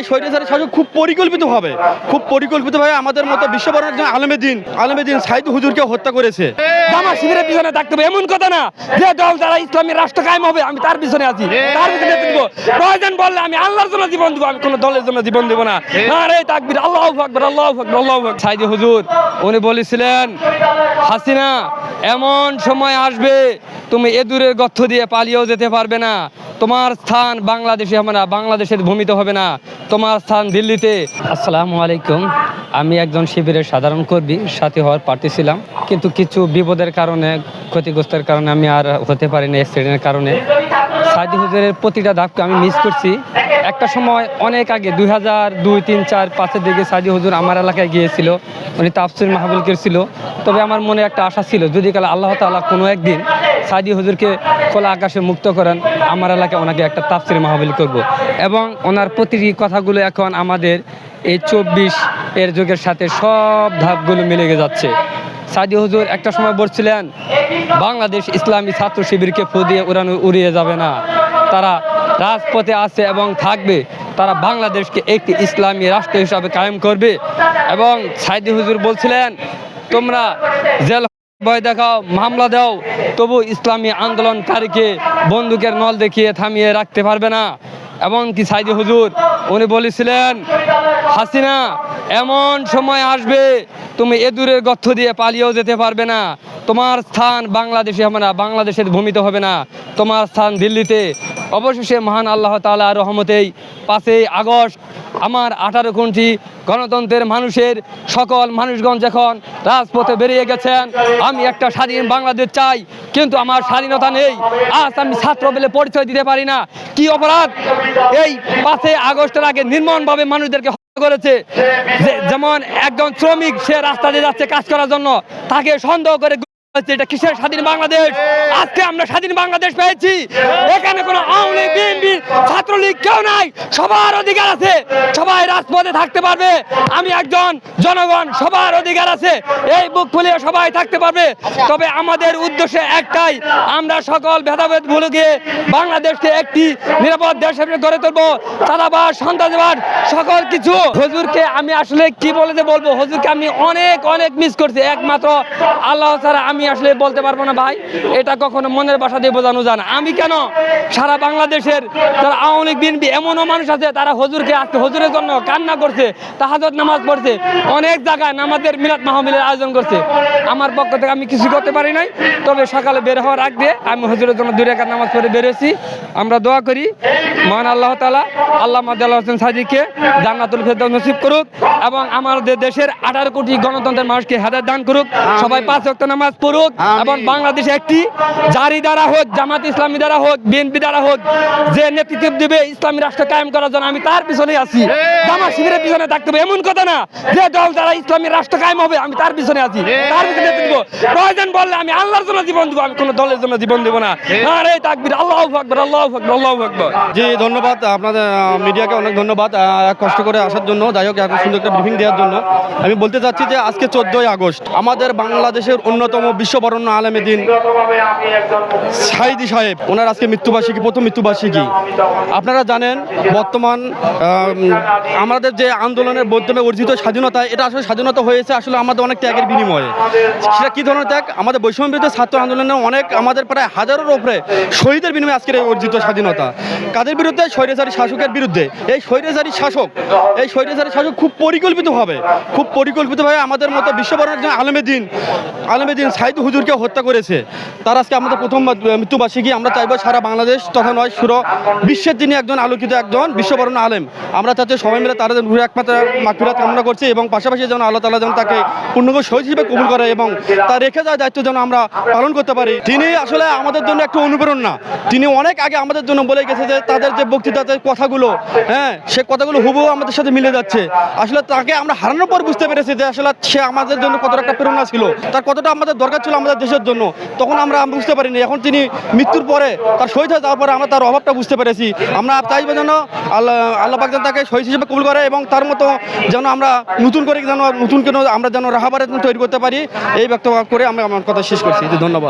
এই স্বৈরাচারী শাসক খুব পরিকল্পিতভাবে খুব পরিকল্পিতভাবে আমাদের মতো বিশ্ববরণ একজন আলমেদিন আলমেদিন সাইদ হুজুরকে হত্যা করেছে। আমার শিবিরের পিছনে থাকতে হবে, এমন কথা না যে দল দ্বারা ইসলামী রাষ্ট্র কায়েম হবে, আমি তার পিছনে আছি, তার পিছনে দিব প্রয়োজন বললে আমি আল্লাহর জন্য জীবন দিব, আমি কোনো দলের জন্য জীবন দিব না। আরে তাকবির, আল্লাহ আকবর আল্লাহ আকবর আল্লাহ আকবর। সাইদি হুজুর, উনি বলেছিলেন, হাসিনা, এমন সময় আসবে, তুমি এদুরের গর্থ দিয়ে পালিয়েও যেতে পারবে না। তোমার স্থান বাংলাদেশে হবে না, বাংলাদেশের ভূমিতে হবে না। তোমার স্থান দিল্লিতে। আসসালামু আলাইকুম। আমি একজন শিবিরের সাধারণ কর্মী, সাথী হওয়ার প্রার্থী ছিলাম। কিন্তু কিছু বিপদের কারণে, ক্ষতিগ্রস্তের কারণে আমি আর হতে পারিনি অ্যাক্সিডেন্টের কারণে। সাইদি হুজুরের প্রতিটা ধাপকে আমি মিস করছি। একটা সময় অনেক আগে, দুই হাজার দুই, তিন, চার, পাঁচের দিকে সাইদি হুজুর আমার এলাকায় গিয়েছিল। উনি তাফসির মাহবুল ছিল তবে আমার মনে একটা আশা ছিল, যদি কালে আল্লাহ তাআলা কোনো একদিন সাইদি হুজুরকে খোলা আকাশে মুক্ত করেন, আমার এলাকায় ওনাকে একটা তাফসির মাহবিল করব। এবং ওনার প্রতিটি কথাগুলো এখন আমাদের এই চব্বিশ এর যুগের সাথে সব ধাপগুলো মিলে যাচ্ছে। সাইদি হুজুর, একটা সময় বলছিলেন, বাংলাদেশ ইসলামী ছাত্র শিবিরকে ফু দিয়ে উড়ানো উড়িয়ে যাবে না। তারা রাজপথে আছে এবং থাকবে। তারা বাংলাদেশকে একটি ইসলামী রাষ্ট্র হিসাবে কায়েম করবে। এবং সাইদি হুজুর বলছিলেন, তোমরা জেল ভয় দেখাও, মামলা দাও, তবু ইসলামী আন্দোলনকারীকে বন্দুকের নল দেখিয়ে থামিয়ে রাখতে পারবে না। এমনকি সাইদি হুজুর, উনি বলেছিলেন, হাসিনা, এমন সময় আসবে, তুমি এদুরের গর্থ দিয়ে পালিয়েও যেতে পারবে না। তোমার স্থান বাংলাদেশে হবে না, বাংলাদেশের ভূমিতে হবে না। তোমার স্থান দিল্লিতে অবশেষে মহান আল্লাহ তালা রহমতেই পাঁচই আগস্ট আমার আঠারো কোটি গণতন্ত্রের মানুষের সকল মানুষগণ যখন রাজপথে বেরিয়ে গেছেন, আমি একটা স্বাধীন বাংলাদেশ চাই, কিন্তু আমার স্বাধীনতা নেই। আজ আমি ছাত্র বলে পরিচয় দিতে পারি না। কি অপরাধ? এই পাঁচই আগস্টের আগে নির্মমভাবে মানুষদেরকে করেছে। যেমন একজন শ্রমিক, সে রাস্তা দিয়ে যাচ্ছে কাজ করার জন্য, তাকে সন্দেহ করে এটা কিসের স্বাধীন বাংলাদেশ? আজকে আমরা স্বাধীন বাংলাদেশ পেয়েছি। এখানে কোনো আওয়ামী, বিএনপি, ছাত্রলীগ কেউ নাই। সবার অধিকার আছে। সবাই রাজপথে থাকতে পারবে। আমি একজন জনগণ, সবার অধিকার আছে। এই বুক ফুলিয়ে সবাই থাকতে পারবে। তবে আমাদের উদ্দেশ্য একটাই, আমরা সকল ভেদাভেদ ভুলে গিয়ে বাংলাদেশকে একটি নিরাপদ দেশ হিসেবে গড়ে তুলবো। চাঁদাবাদ সন্ত্রাসবাদ সকল কিছু। হজুরকে আমি আসলে কি বলে বলব? হজুরকে আমি অনেক অনেক মিস করছি। একমাত্র আল্লাহ ছাড়া আমি আসলে বলতে পারব না ভাই, এটা কখনো মনের বাসা দিয়ে বোঝানো যায় না। আমি কেন সারা বাংলাদেশের যারা আওয়ামী লীগ, বিএনপি এমনও মানুষ আছে, তারা হজুরকে আজকে হজুরের জন্য কান্না করছে, তাহাজত নামাজ পড়ছে, অনেক জায়গায় নামাজের মিলাদ মাহমিলের আয়োজন করছে। আমার পক্ষ থেকে আমি কিছু করতে পারি নাই, তবে সকালে বের হওয়ার আগ দিয়ে আমি হজুরের জন্য দুই রেখার নামাজ পড়ে বেরোছি আমরা দোয়া করি, মহান আল্লাহ তালা আল্লাহ মাদাল হোসেন সাদিককে জান্নাতুল ফেরদৌস নসিব করুক এবং আমাদের দেশের আঠারো কোটি গণতন্ত্রের মানুষকে হেদায়ত দান করুক। সবাই পাঁচ ওয়াক্ত নামাজ পড়ুক এবং বাংলাদেশে একটি জারি দ্বারা হোক জামাত ইসলামী দ্বারা হোক বিএনপি দ্বারা হোক যে নেতৃত্ব দিবে ইসলামী রাষ্ট্র কায়েম করার জন্য আমি তার পিছনেই আছি। জামাত শিবিরের পিছনে থাকতে হবে। এমন কথা না যে দল দ্বারা ইসলামী রাষ্ট্র কায়েম হবে আমি তার পিছনে আছি। তার পিছনে দিব। প্রয়োজন বললে আমি আল্লাহর জন্য জীবন দিব আমি কোনো দলের জন্য জীবন দিব না। আরে তাকবির আল্লাহ আকবর আল্লাহ আকবর আল্লাহ আকবর। জি ধন্যবাদ আপনাদের মিডিয়াকে অনেক ধন্যবাদ কষ্ট করে আসার জন্য যাই হোক এত সুন্দর একটা ব্রিফিং দেওয়ার জন্য। আমি বলতে চাচ্ছি যে আজকে চোদ্দই আগস্ট আমাদের বাংলাদেশের অন্যতম বিশ্ববরণ্য আলেমেদিন সাইদি সাহেব ওনার আজকে মৃত্যুবার্ষিকী প্রথম মৃত্যুবার্ষিকী। আপনারা জানেন বর্তমান আমাদের যে আন্দোলনের মাধ্যমে অর্জিত স্বাধীনতা, এটা আসলে স্বাধীনতা হয়েছে আসলে আমাদের অনেক ত্যাগের বিনিময়ে। সেটা কী ধরনের ত্যাগ? আমাদের বৈষম্য ছাত্র আন্দোলনে অনেক আমাদের প্রায় হাজারের ওপরে শহীদের বিনিময়ে আজকের এই অর্জিত স্বাধীনতা। কাদের বিরুদ্ধে? স্বৈরাচারী শাসকের বিরুদ্ধে। এই স্বৈরাচারী শাসক, এই স্বৈরাচারী শাসক খুব পরিকল্পিতভাবে খুব পরিকল্পিতভাবে আমাদের মতো বিশ্ববরণ একজন আলমেদিন আলমেদিন সাইদ হুজুরকে হত্যা করেছে। তার আজকে আমাদের প্রথম মৃত্যুবার্ষিকী, আমরা চাইব সারা বাংলাদেশ তথা নয়, সুর, বিশ্বের যিনি একজন আলোকিত একজন বিশ্ববরণ আলেম, আমরা চাচ্ছি সবাই তারা যেন ঘুরে একমাত্র মাকফিরাত কামনা করছি এবং পাশাপাশি যেন আল্লাহ তালা যেন তাকে পূর্ণগ শহীদ হিসেবে কবুল করে এবং তার রেখে যাওয়া দায়িত্ব যেন আমরা পালন করতে পারি। তিনি আসলে আমাদের জন্য একটু অনুপ্রেরণা। তিনি অনেক আগে আমাদের জন্য বলে গেছে যে তাদের যে বক্তৃতাতে কথাগুলো হ্যাঁ সে কথাগুলো হুবহু আমাদের সাথে মিলে যাচ্ছে। আসলে তাকে আমরা হারানোর পর বুঝতে পেরেছি যে আসলে সে আমাদের জন্য কতটা একটা প্রেরণা ছিল, তার কতটা আমাদের দরকার ছিল আমাদের দেশের জন্য। তখন আমরা বুঝতে পারিনি। এখন তিনি মৃত্যুর পরে তার শহীদ হয়ে যাওয়ার পরে আমরা তার অভাবটা বুঝতে পেরেছি। আমরা চাইব যেন আল্লাহ আল্লাহ পাক তাকে শহীদ হিসেবে কবুল করে এবং তার মতো যেন আমরা নতুন করে যেন, নতুন কেন আমরা যেন রাহাবারে তৈরি করতে পারি, এই ব্যক্ত করে আমরা আমার কথা শেষ করছি। ধন্যবাদ।